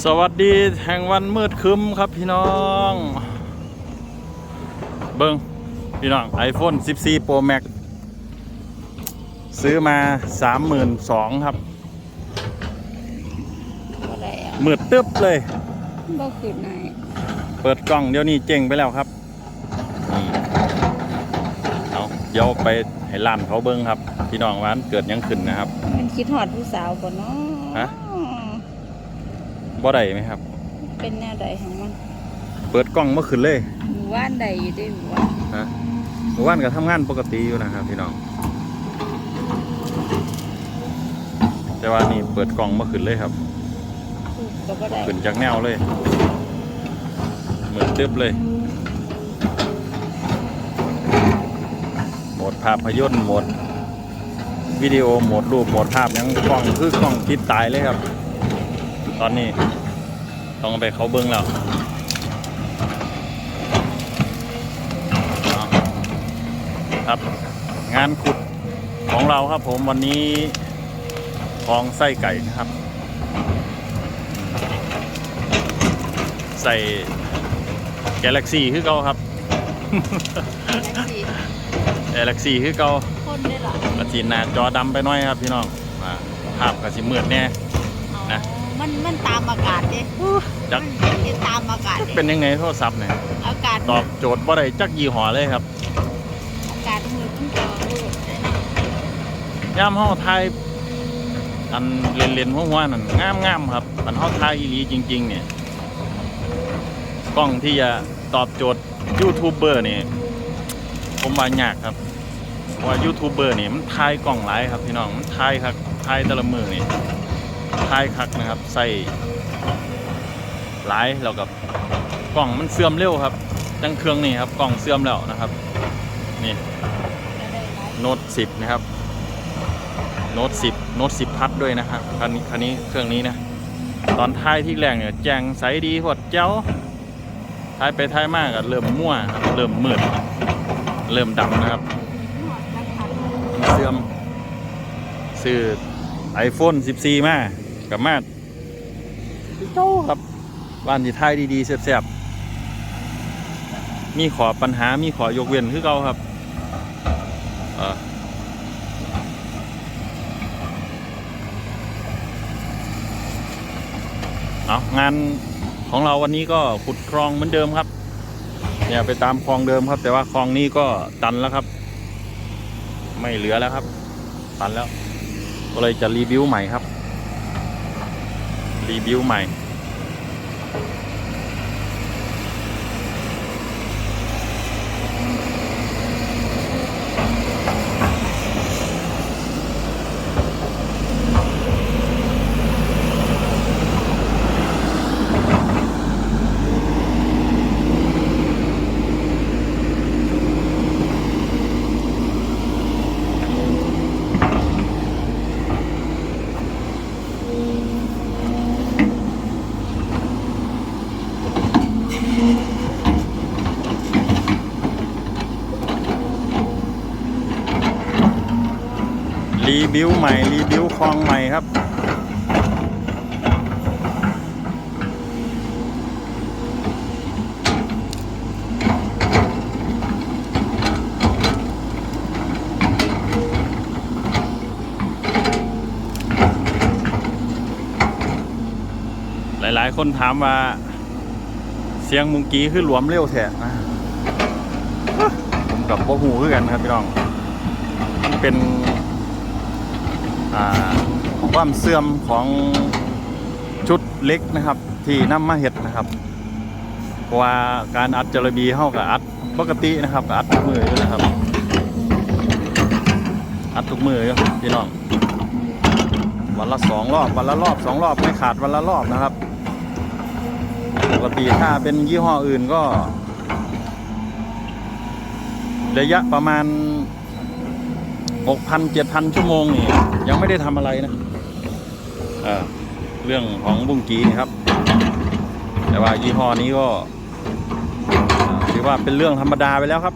สวัสดีแห่งวันมืดครึ้มครับพี่น้อง เบิ้งพี่น้อง iPhone 14 Pro Max ซื้อมา 32,000 ครับ อะไรอะมืดตึ๊บเลย บ่คือไหนเปิดกล้องเดี๋ยวนี้เจ๊งไปแล้วครับนี่เอาเดี๋ยวไปให้ร้านเขาเบิ้งครับ พี่น้องวาอันเกิดหยังขึ้นนะครับ มันคิดหอดผู้สาวบ่เนาะฮะ บ่ได้ไหมครับ เป็นแนวใดของมันเปิดกล้องเมื่อคืนเลยหมู่บ้านใดอยู่ด้วยหมู่บ้านฮะเมื่อวานก็ทำงานปกติอยู่นะครับพี่น้อง แต่ว่านี่เปิดกล่องเมื่อคืนเลยครับถูกก็บ่ได้ขึ้นจากแนวเลย เหมือนตึ๊บเลยโหมดภาพยนตร์โหมดวิดีโอโหมดรูปโหมดภาพยังกล้องคือกล้องติดตายเลยครับ ตอนนี้ ต้องเอาไปเขาเบิ้งแล้วเอาครับ งานขุดของเราครับผมวันนี้คลองไส้ไก่นะครับ ใส่ Galaxy คือเก่าครับ Galaxy คือเก่าคนได้หรอกระสีหน้าจอดำไปหน้อยครับพี่น้องอ่าภาพกระสีมืดแน่นะ มันมันตามอากาศเด้จักมันเฮ็ดตามอากาศจักเด้เป็นยังไงโทรศัพท์เนี่ยอากาศตอบโจทย์บ่ได้จักยี่ห้อเลยครับ อากาศมืดมันก็มืดได้นะย่ามเฮาไทยอันเล่นเล่นๆหัวๆนั่นงามงามๆครับอันเฮาไทยอีหลีจริง ๆ เนี่ยกล้องที่จะตอบโจทย์ยูทูบเบอร์นี่ผมว่ายากครับเพราะว่ายูทูบเบอร์นี่มันถ่ายกล้องหลายครับพี่น้องมันถ่ายครับถ่ายแต่ละมือนี่ ถ่ายคักนะครับ ใส่หลายแล้วกับกล้องมันเสื่อมเร็วครับจังเครื่องนี่ครับกล้องเสื่อมแล้วนะครับ นี่โน้ต10นะครับโน้ต10โน้ต10พัดด้วยนะครับคันนี้คันนี้เครื่องนี้นะตอนท้ายที่แรงเนี่ยแจงใสดีพดเจ้าท้ายไปท้ายมากก็เริ่มมั่วเริ่มมืดเริ่มดำนะครับเสื่อมซื้อ iPhone 14 มา กับมาเจ้าครับบ้านที่ไทยดีๆแซ่บๆมีขอปัญหามีขอยกเว้นคือเก่าครับออเอางานของเราวันนี้ก็ขุดคลองเหมือนเดิมครับ เนี่ยไปตามคลองเดิมครับ แต่ว่าคลองนี้ก็ตันแล้วครับ ไม่เหลือแล้วครับ ตันแล้ว ก็เลยจะรีวิวใหม่ครับ รีวิวใหม่ รีวิวใหม่ รีวิวคลองใหม่ครับ หลายๆ คนถามว่า เสียงมุงกี้คือหลวมเร็วแท้นะผมกับพวกหูคือกันครับพี่น้องมันเป็น ความเสื่อมของชุดเล็กนะครับ ที่นำมาเห็ดนะครับเพราะว่าการอัดจระบีเข้ากับอัดปกตินะครับอัดทุกมืออยู่นะครับ อัดทุกมืออยู่พี่น้องวันละสองรอบวันละรอบสองรอบไม่ขาดวันละรอบนะครับปกติถ้าเป็นยี่ห้ออื่นก็ ระยะประมาณ หกพันเจ็ดพันชั่วโมงนี่ยังไม่ได้ทำอะไรนะเรื่องของบุ้งกีนะครับ แต่ว่ายี่ห้อนี้ก็ถือว่าเป็นเรื่องธรรมดาไปแล้วครับ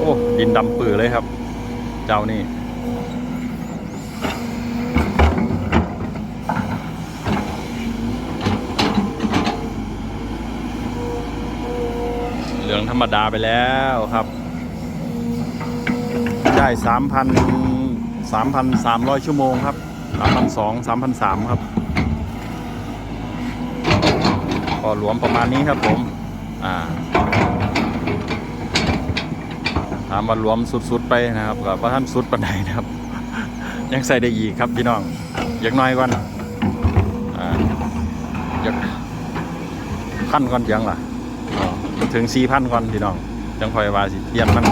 โอ้ดินดำปื้อเลยครับ เจ้านี่ รรมดาไปแล้วครับได้สามพันสามพันสามร้อยชั่วโมงครับสามพันสองสามพันสามครับก็รวมประมาณนี้ครับผม อ่า ถามว่ารวมสุดๆไปนะครับกับว่าท่านสุดปันใดนะครับ ยังใส่ได้อีกครับพี่น้อง อยากน้อยก่อน อ่า อยากพันก่อนยังล่ะ ถึงสี่พันก่อนพี่น้อง จังคอยว่าสิเทียนมัน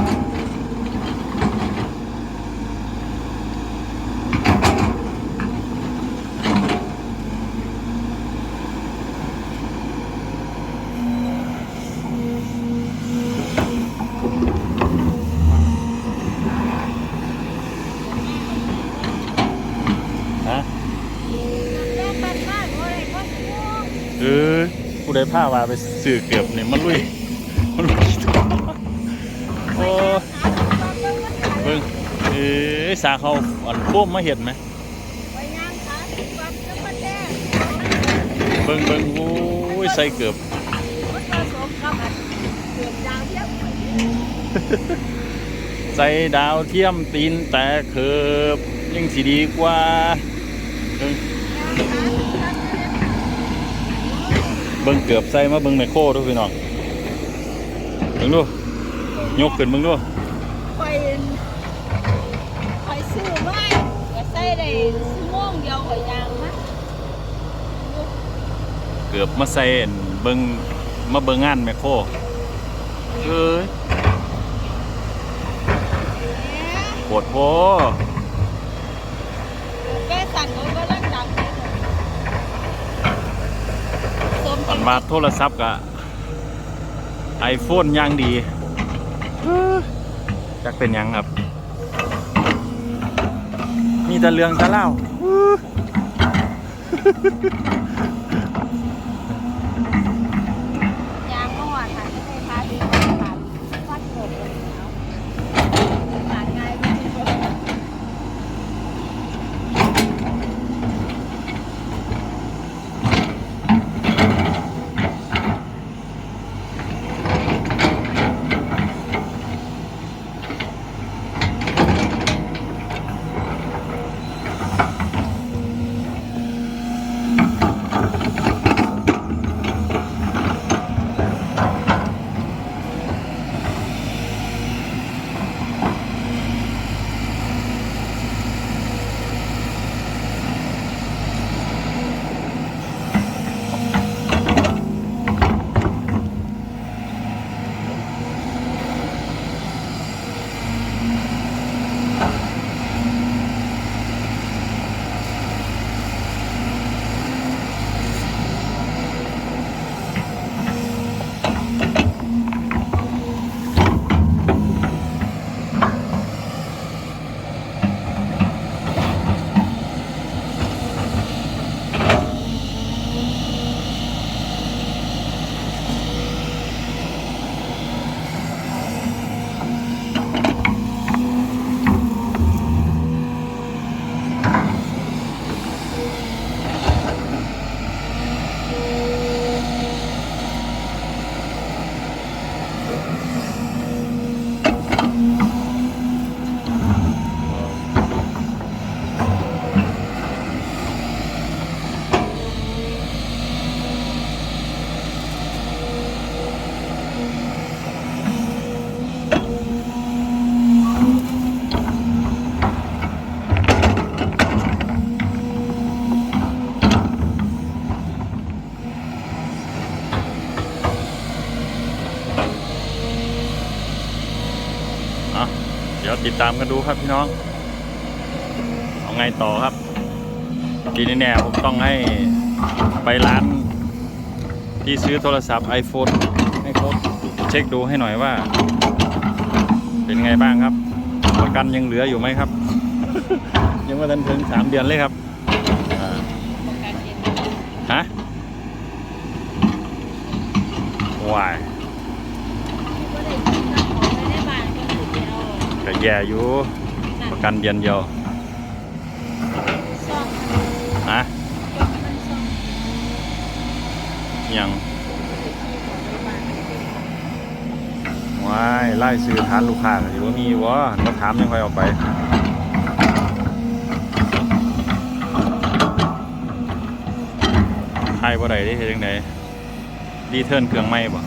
ฮะแม่ปันมากเลยก็ง่วงเออผู้ใดผ้าว่าไปสื่อเกือบเนี่ยมันลุย อ้ยสาเขาอันพุ่มมาเห็นไหมไปงานขาปันจะมาแจ้งเบิ่งเบิ่งโอ้ยใส่เกือบมันผสมกับอันเกือบยาวเทียบใส่ดาวเทียมตีนแต่เกือบยังสีดีกว่าเบิ่งเบิ่งเกือบใส่มาเบิ่งไมโครด้วยพี่น้องเบิ่งดูยกขึ้นเบิ่งดู ไปไปซื้อมาก็ใส่ ได้ชั่วโมงเดียวก็ยางมาเกือบมาใส่อันเบิ่งมาเบิ่งงานไมคโครเอ้ยปวดโพแก้สั่นเขาก็รักจังเลยสมปันมาโทรศัพท์กับไอโฟนย่างดีจักเป็นหยังครับ มีแต่เรื่องแต่เล่าามกันดูครับพี่น้อง เอาไงต่อครับทีนี้แน่ผมต้องให้ไปร้านที่ซื้อโทรศัพท์ iPhone ให้เขาเช็คดูให้หน่อยว่า เป็นไงบ้างครับ ประกันยังเหลืออยู่ไหมครับ ยังไม่ทันถึงสามเดือนเลยครับอ่าประกันเย็นฮะวาย ก็ได้กินน้ำหอมไปได้บ้านก็คือเดียว ก็ แย่อยู่ประกันเดือนเดียวซ่องนะจนมันซ่องอิหยังไปที่ของบริบาลว้ายไล่ซื้อทานลูกค้าก็สิบ่มีวะมาถามยังค่อยเอาไปไทยบ่ได้เด้เฮ็ดจังไดรีเทิร์นเครื่องใหม่บ่